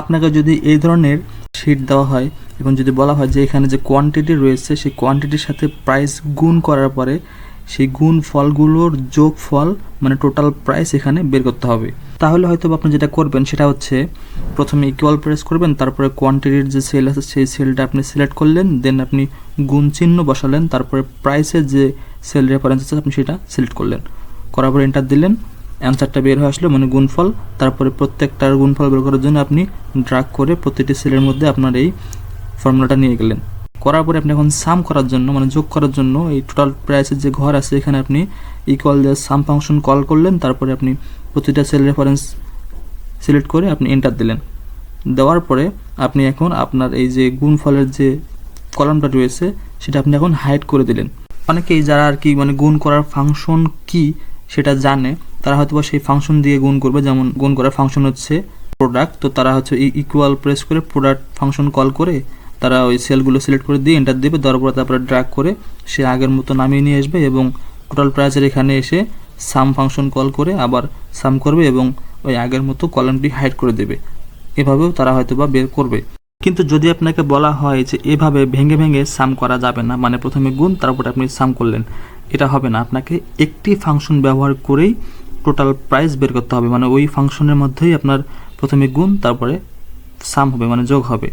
আপনাকে যদি এই ধরনের শিট দেওয়া হয় এবং যদি বলা হয় যে এখানে যে কোয়ান্টিটি রয়েছে, সেই কোয়ান্টিটির সাথে প্রাইস গুণ করার পরে সেই গুণ ফলগুলোর যোগ ফল মানে টোটাল প্রাইস এখানে বের করতে হবে। তাহলে হয়তো আপনি যেটা করবেন সেটা হচ্ছে, প্রথমে ইকুয়াল প্রেস করবেন, তারপরে কোয়ান্টিটির যে সেল আছে, সেই সেলটা আপনি সিলেক্ট করলেন দেন আপনি গুণ চিহ্ন বসালেন, তারপরে প্রাইসের যে সেল রেফারেন্স আছে, আপনি সেটা সিলেক্ট করলেন। করার পরে এন্টার দিলেন অ্যান্সারটা বের হয়ে আসলো মানে গুণফল। তারপরে প্রত্যেকটার গুণফল বের করার জন্য আপনি ড্রাগ করে প্রতিটি সেলের মধ্যে আপনার এই ফর্মুলাটা নিয়ে গেলেন। করার পরে আপনি এখন সাম করার জন্য মানে যোগ করার জন্য এই টোটাল প্রাইসের যে ঘর আছে, এখানে আপনি ইকুয়াল দিয়ে সাম ফাংশন কল করলেন, তারপরে আপনি প্রতিটা সেল রেফারেন্স সিলেক্ট করে আপনি এন্টার দিলেন। দেওয়ার পরে আপনি এখন আপনার এই যে গুণফলের যে কলামটা রয়েছে, সেটা আপনি এখন হাইড করে দিলেন। অনেকেই যারা আর কি মানে গুণ করার ফাংশন কি সেটা জানে তারা হয়তো সেই ফাংশন দিয়ে গুণ করবে, যেমন গুণ করার ফাংশন হচ্ছে প্রোডাক্ট তো তারা হচ্ছে ইকুয়াল প্রেস করে প্রোডাক্ট ফাংশন কল করে তারা ওই সেলগুলো সিলেক্ট করে দিয়ে এন্টার দেবে, দেওয়ার পরে তারপরে ড্র্যাগ করে সে আগের মতো নামিয়ে নিয়ে আসবে এবং টোটাল প্রাইসের এখানে এসে সাম ফাংশন কল করে আবার সাম করবে এবং ওই আগের মতো কলামটি হাইড করে দেবে। এভাবেও তারা হয়তো বা বের করবে। কিন্তু যদি আপনাকে বলা হয় যে এভাবে ভেঙে ভেঙে সাম করা যাবে না মানে প্রথমে গুণ, তারপরে আপনি সাম করলেন, এটা হবে না। আপনাকে একটি ফাংশন ব্যবহার করেই টোটাল প্রাইস বের করতে হবে। মানে ওই ফাংশনের মধ্যেই আপনার প্রথমে গুণ, তারপরে সাম হবে মানে যোগ হবে।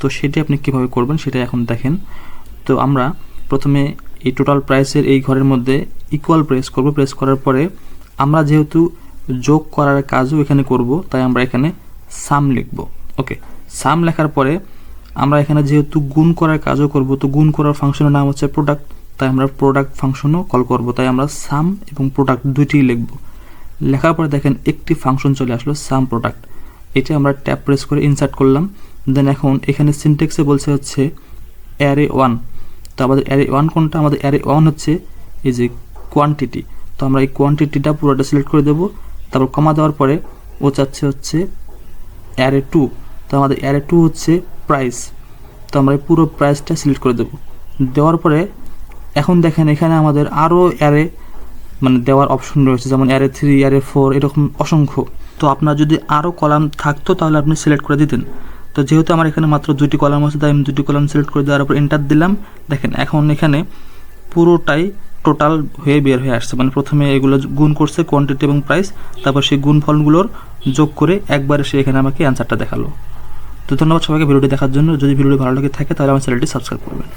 তো সেটি আপনি কীভাবে করবেন সেটা এখন দেখেন। তো আমরা প্রথমে এই টোটাল প্রাইসের এই ঘরের মধ্যে ইকুয়াল প্রেস করব। প্রেস করার পরে আমরা যেহেতু যোগ করার কাজও এখানে করব, তাই আমরা এখানে সাম লিখব। ওকে সাম লেখার পরে আমরা এখানে যেহেতু গুণ করার কাজও করব, তো গুণ করার ফাংশনের নাম হচ্ছে প্রোডাক্ট তাই আমরা প্রোডাক্ট ফাংশনও কল করব। তাই আমরা সাম এবং প্রোডাক্ট দুইটিই লিখব। লেখার পরে দেখেন একটি ফাংশন চলে আসলো সাম প্রোডাক্ট এটা আমরা ট্যাপ প্রেস করে ইনসার্ট করলাম। দেন এখন এখানে সিনটেক্সে বলছে হচ্ছে অ্যারে ওয়ান তো আমাদের অ্যারে ওয়ান কোনটা? আমাদের অ্যারে ওয়ান হচ্ছে এই যে কোয়ান্টিটি তো আমরা এই কোয়ান্টিটিটা পুরোটা সিলেক্ট করে দেবো। তারপর কমা দেওয়ার পরে ও চাচ্ছে হচ্ছে অ্যারে টু তো আমাদের অ্যারে টু হচ্ছে প্রাইস তো আমরা এই পুরো প্রাইসটা সিলেক্ট করে দেবো। দেওয়ার পরে এখন দেখেন এখানে আমাদের আরও অ্যারে মানে দেওয়ার অপশন রয়েছে, যেমন অ্যারে থ্রি অ্যারে ফোর এরকম অসংখ্য। তো আপনার যদি আরও কলাম থাকতো তাহলে আপনি সিলেক্ট করে দিতেন। তো যেহেতু আমার এখানে মাত্র দুটি কলাম আছে, তাই আমি দুটি কলাম সিলেক্ট করে দেওয়ার পর এন্টার দিলাম। দেখেন, এখন এখানে পুরোটাই টোটাল হয়ে বের হয়ে আসছে। মানে প্রথমে এগুলো গুণ করছে কোয়ান্টিটি এবং প্রাইস তারপর সেই গুণ ফলগুলোর যোগ করে একবারে সে এখানে আমাকে অ্যান্সারটা দেখাল। তো ধন্যবাদ সবাইকে ভিডিওটি দেখার জন্য। যদি ভিডিওটি ভালো লেগে থাকে, তাহলে আমার চ্যানেলটি সাবস্ক্রাইব করবেন।